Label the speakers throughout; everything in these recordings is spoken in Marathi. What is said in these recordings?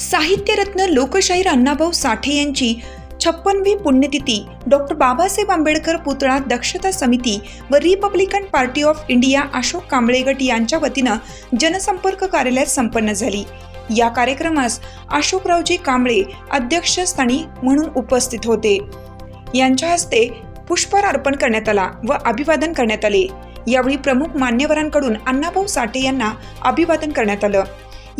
Speaker 1: साहित्यरत्न लोकशाहीर अण्णाभाऊ साठे यांची छप्पनवी पुण्यतिथी डॉक्टर बाबासाहेब आंबेडकर पुतळा दक्षता समिती व Republican Party of India Ashok Kamble गट यांच्या वतीनं जनसंपर्क कार्यालयात संपन्न झाली. या कार्यक्रमास अशोकरावजी कांबळे अध्यक्षस्थानी म्हणून उपस्थित होते. यांच्या हस्ते पुष्पहार अर्पण करण्यात आला व अभिवादन करण्यात आले. यावेळी प्रमुख मान्यवरांकडून अण्णाभाऊ साठे यांना अभिवादन करण्यात आलं.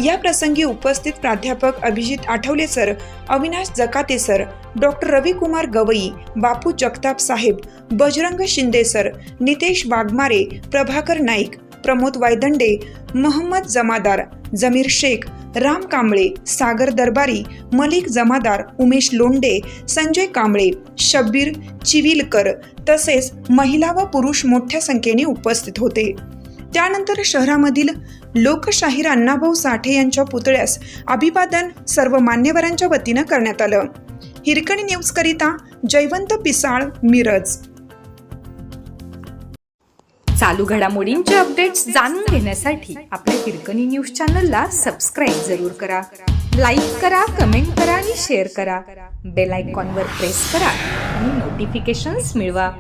Speaker 1: या प्रसंगी उपस्थित प्राध्यापक Abhijit Athavale sir Avinash Jakate sir doctor Ravikumar Gavai Bapu Jagtap साहेब बजरंग शिंदे सर नितेश वाघमारे प्रभाकर नाईक प्रमोद वायदंडे महम्मद जमादार जमीर शेख राम कांबळे सागर दरबारी मलिक जमादार उमेश लोंडे संजय कांबळे शब्बीर चिविलकर तसेच महिला व पुरुष मोठ्या संख्येने उपस्थित होते. त्यानंतर शहरामधील लोकशाहीर अण्णाभाऊ साठे यांच्या पुतळ्यास अभिवादन सर्व मान्यवरांच्या वतीनं करण्यात आलं. हिरकणी न्यूज करिता जयवंत पिसाळ मिरज.
Speaker 2: चालू घडामोडींचे अपडेट्स जाणून घेण्यासाठी आपल्या हिरकणी न्यूज चॅनलला सबस्क्राईब जरूर करा. लाईक करा कमेंट करा आणि शेअर करा. बेल आयकॉनवर प्रेस करा आणि नोटिफिकेशन्स मिळवा.